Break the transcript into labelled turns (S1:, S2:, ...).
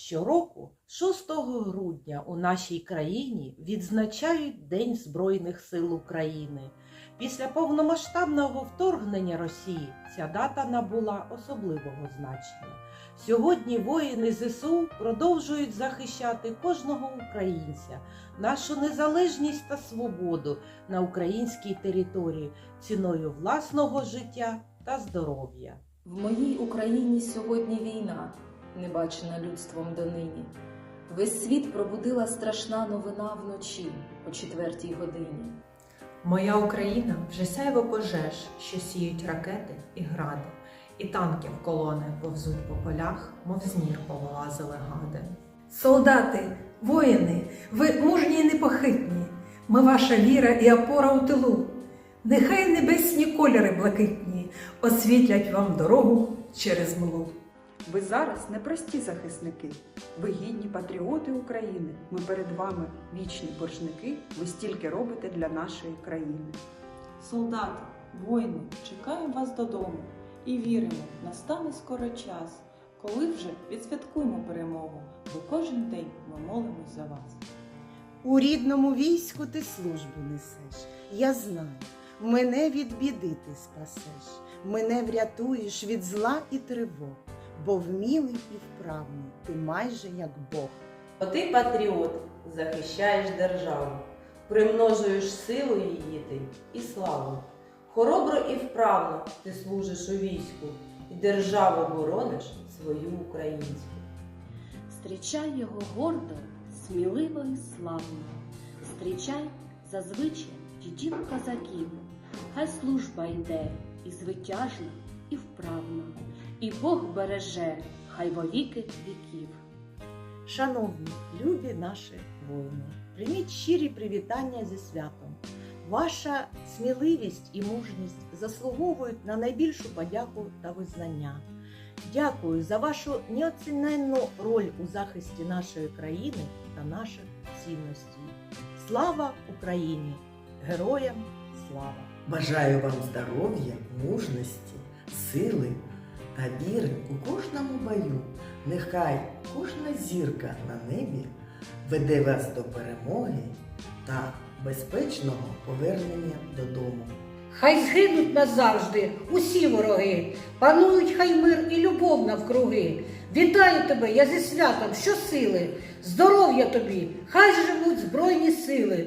S1: Щороку, 6 грудня, у нашій країні відзначають День Збройних сил України. Після повномасштабного вторгнення Росії ця дата набула особливого значення. Сьогодні воїни ЗСУ продовжують захищати кожного українця, нашу незалежність та свободу на українській території ціною власного життя та здоров'я.
S2: В моїй Україні сьогодні війна, не бачена людством донині. Весь світ пробудила страшна новина вночі о четвертій годині.
S3: Моя Україна вже сяйво пожеж, що сіють ракети і гради, і танки в колони повзуть по полях, мов знір повилазили гади.
S4: Солдати, воїни, ви мужні і непохитні. Ми ваша віра і опора у тилу. Нехай небесні кольори блакитні освітлять вам дорогу через млу.
S5: Ви зараз не прості захисники, ви гідні патріоти України. Ми перед вами вічні боржники. Ви стільки робите для нашої країни.
S6: Солдати, воїни, чекаємо вас додому і віримо, настане скоро час, коли вже відсвяткуємо перемогу, бо кожен день ми молимось за вас.
S7: У рідному війську ти службу несеш. Я знаю, мене від біди ти спасеш, мене врятуєш від зла і тривог, бо вмілий і вправний ти майже як Бог.
S1: Бо ти патріот, захищаєш державу, примножуєш силу її ти і славу. Хоробро і вправно ти служиш у війську, і державу борониш свою українську.
S8: Зустрічай його гордо, сміливо і славно. Зустрічай зазвичай дідів козаків. Хай служба йде і звитяжна, і вправна, і Бог береже, хай вовіки віків.
S7: Шановні, любі наші воїни, прийміть щирі привітання зі святом. Ваша сміливість і мужність заслуговують на найбільшу подяку та визнання. Дякую за вашу неоціненну роль у захисті нашої країни та наших цінностей. Слава Україні! Героям слава!
S9: Бажаю вам здоров'я, мужності, сили та віри у кожному бою. Нехай кожна зірка на небі веде вас до перемоги та безпечного повернення додому.
S10: Хай згинуть назавжди усі вороги, панують хай мир і любов навкруги. Вітаю тебе, я зі святом, щосили, здоров'я тобі, хай живуть збройні сили.